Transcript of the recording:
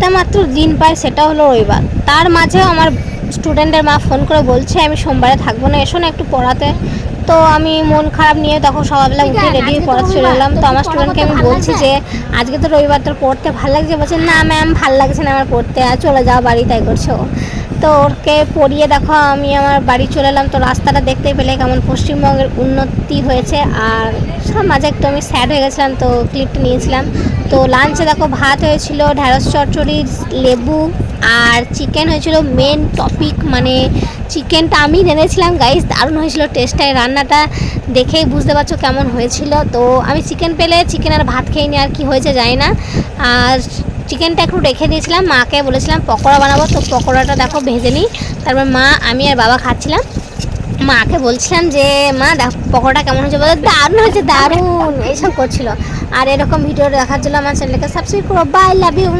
একটা মাত্র দিন পাই সেটা হলো রবিবার। তার মাঝেও আমার স্টুডেন্টের মা ফোন করে বলছে আমি সোমবারে থাকব না এসো না একটু পড়াতে। তো আমি মন খারাপ নিয়ে তখন সকালবেলা উঠে রেডি হয়ে পড়াতে চলে এলাম। তো আমার স্টুডেন্টকে আমি বলছি যে আজকে তো রবিবার তোর পড়তে ভালো লাগছে? বলছে না ম্যাম ভালো লাগছে না আমার পড়তে। আর চলে যাও বাড়ি তাই করছ। তো ওকে পড়িয়ে দেখো আমি আমার বাড়ি চলে এলাম। তো রাস্তাটা দেখতে পেলে কেমন পশ্চিমবঙ্গের উন্নতি হয়েছে। আর সব মাঝে একটু আমি স্যাড হয়ে গেছিলাম তো ক্লিপটা নিয়েছিলাম। তো লাঞ্চে দেখো ভাত হয়েছিল ঢ্যাঁড়স চচ্চড়ি লেবু আর চিকেন হয়েছিল মেন টপিক মানে চিকেনটা আমি এনেছিলাম গাইস দারুণ হয়েছিল টেস্টটাই রান্নাটা দেখেই বুঝতে পারছ কেমন হয়েছিল। তো আমি চিকেন পেলে চিকেন আর ভাত খেয়ে নিই আর কি হয়েছে জানি না। আর চিকেনটা একটু রেখে দিয়েছিলাম, মাকে বলেছিলাম, পকোড়া বানাবো, তো পকোড়াটা দেখো ভেজে নিই তারপর মা, আমি আর বাবা খাচ্ছিলাম। মাকে বলছিলাম যে, মা, দেখ পকোড়া কেমন হয়েছে? বলে, দারুণ হয়েছে, দারুণ। এইসব করছিল। আর এরকম ভিডিও দেখার জন্য আমার চ্যানেলকে সাবস্ক্রাইব করো। By love you